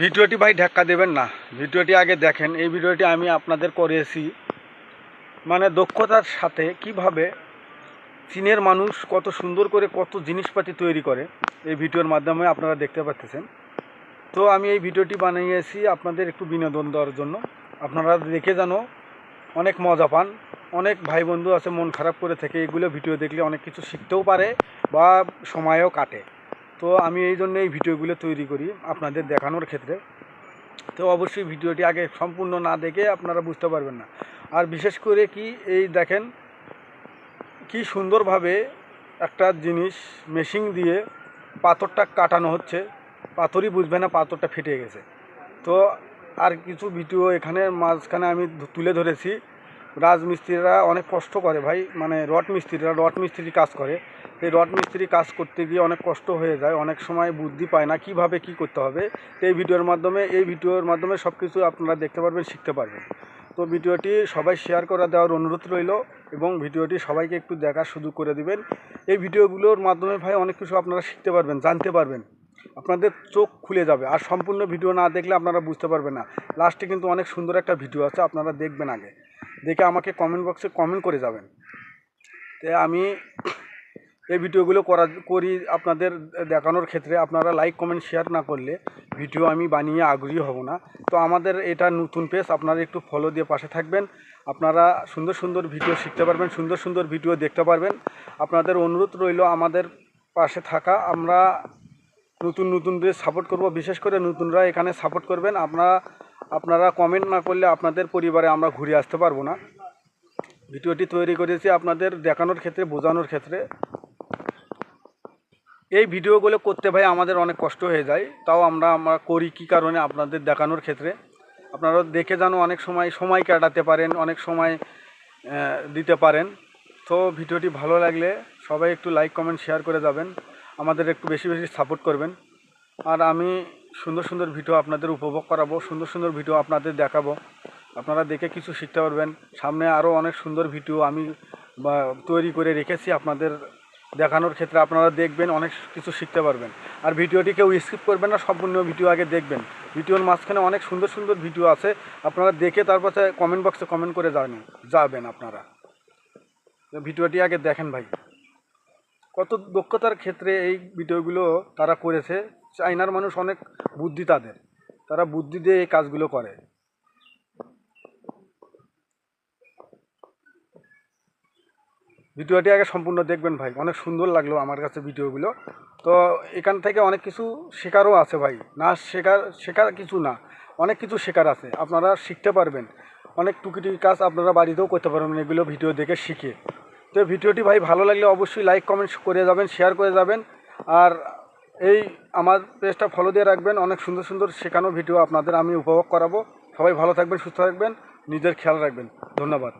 ভিডিওটি ভাই ধাক্কা দেবেন না। ভিডিওটি আগে দেখেন, এই ভিডিওটি আমি আপনাদের করেছি। মানে দক্ষতার সাথে কীভাবে চীনের মানুষ কত সুন্দর করে কত জিনিসপাতি তৈরি করে, এই ভিডিওর মাধ্যমে আপনারা দেখতে পাচ্ছেন। তো আমি এই ভিডিওটি বানিয়েছি আপনাদের একটু বিনোদন দেওয়ার জন্য। আপনারা দেখে যেন অনেক মজা পান, অনেক ভাই বন্ধু আছে, মন খারাপ করে থেকে, এগুলো ভিডিও দেখলে অনেক কিছু শিখতেও পারে বা সময়ও কাটে। তো আমি এই জন্য এই ভিডিওগুলো তৈরি করি আপনাদের দেখানোর ক্ষেত্রে। তো অবশ্যই ভিডিওটি আগে সম্পূর্ণ না দেখে আপনারা বুঝতে পারবেন না। আর বিশেষ করে কি, এই দেখেন কি সুন্দরভাবে একটা জিনিস মেশিন দিয়ে পাথরটা কাটানো হচ্ছে। পাথরই বুঝবে না পাথরটা ফেটে গেছে। তো আর কিছু ভিডিও এখানে মাঝখানে আমি তুলে ধরেছি। রাজমিস্ত্রিরা অনেক কষ্ট করে ভাই মানে রড মিস্ত্রিরা, রড মিস্ত্রি কাজ করে। এই রড মিস্ত্রি কাজ করতে গিয়ে অনেক কষ্ট হয়ে যায়, অনেক সময় বুদ্ধি পায় না কীভাবে কি করতে হবে। এই ভিডিওর মাধ্যমে, এই ভিডিওর মাধ্যমে সব কিছু আপনারা দেখতে পারবেন, শিখতে পারবেন। তো ভিডিওটি সবাই শেয়ার করে দেওয়ার অনুরোধ রইল এবং ভিডিওটি সবাইকে একটু দেখার সুযোগ করে দিবেন। এই ভিডিওগুলোর মাধ্যমে ভাই অনেক কিছু আপনারা শিখতে পারবেন, জানতে পারবেন। আপনাদের চোখ খুলে যাবে, আর সম্পূর্ণ ভিডিও না দেখলে আপনারা বুঝতে পারবেন না। লাস্টে কিন্তু অনেক সুন্দর একটা ভিডিও আছে, আপনারা দেখবেন আগে। দেখে আমাকে কমেন্ট বক্সে কমেন্ট করে যাবেন। তো আমি এই ভিডিওগুলো করা, করি আপনাদের দেখানোর ক্ষেত্রে। আপনারা লাইক কমেন্ট শেয়ার না করলে ভিডিও আমি বানিয়ে আগ্রহী হব না। তো আমাদের এটা নতুন পেজ আপনারা একটু ফলো দিয়ে পাশে থাকবেন। আপনারা সুন্দর সুন্দর ভিডিও শিখতে পারবেন, সুন্দর সুন্দর ভিডিও দেখতে পারবেন। আপনাদের অনুরোধ রইল আমাদের পাশে থাকা। আমরা নতুন নতুনদের সাপোর্ট করব। বিশেষ করে নতুনরা এখানে সাপোর্ট করবেন। আপনারা আপনারা কমেন্ট না করলে আপনাদের পরিবারে আমরা ঘুরে আসতে পারব না। ভিডিওটি তৈরি করেছি আপনাদের দেখানোর ক্ষেত্রে, বোঝানোর ক্ষেত্রে। এই ভিডিওগুলো করতে ভাই আমাদের অনেক কষ্ট হয়ে যায়। তাও আমরা আমরা করি কী কারণে আপনাদের দেখানোর ক্ষেত্রে। আপনারা দেখে যেন অনেক সময় সময় কাটাতে পারেন, অনেক সময় দিতে পারেন। তো ভিডিওটি ভালো লাগলে সবাই একটু লাইক কমেন্ট শেয়ার করে যাবেন। আমাদের একটু বেশি বেশি সাপোর্ট করবেন। আর আমি সুন্দর সুন্দর ভিডিও আপনাদের উপভোগ করাবো, সুন্দর সুন্দর ভিডিও আপনাদের দেখাবো। আপনারা দেখে কিছু শিখতে পারবেন। সামনে আরও অনেক সুন্দর ভিডিও আমি তৈরি করে রেখেছি আপনাদের দেখানোর ক্ষেত্রে। আপনারা দেখবেন, অনেক কিছু শিখতে পারবেন। আর ভিডিওটি কেউ স্কিপ করবেন না, সম্পূর্ণ ভিডিও আগে দেখবেন। ভিডিওর মাঝখানে অনেক সুন্দর সুন্দর ভিডিও আছে। আপনারা দেখে তারপরে কমেন্ট বক্সে কমেন্ট করে যাবেন যাবেন আপনারা। ভিডিওটি আগে দেখেন ভাই। কত দক্ষতার ক্ষেত্রে এই ভিডিওগুলো তারা করেছে চাইনার মানুষ অনেক বুদ্ধি তাদের। তারা বুদ্ধি দিয়ে এই কাজগুলো করে। ভিডিওটি আগে সম্পূর্ণ দেখবেন ভাই। অনেক সুন্দর লাগল আমার কাছে ভিডিওগুলো। তো এখান থেকে অনেক কিছু শেখারও আছে ভাই। না শেখার শেখার কিছু না। অনেক কিছু শেখার আছে। আপনারা শিখতে পারবেন। অনেক টুকিটুকি কাজ আপনারা বাড়িতেও করতে পারবেন এগুলো ভিডিও দেখে শিখে। তো ভিডিওটি ভাই ভালো লাগলে অবশ্যই লাইক কমেন্ট করে যাবেন শেয়ার করে যাবেন। আর এই আমার পেজটা ফলো দিয়ে রাখবেন। অনেক সুন্দর সুন্দর শেখানো ভিডিও আপনাদের আমি উপভোগ করাবো। সবাই ভালো থাকবেন, সুস্থ থাকবেন, নিজের খেয়াল রাখবেন। ধন্যবাদ।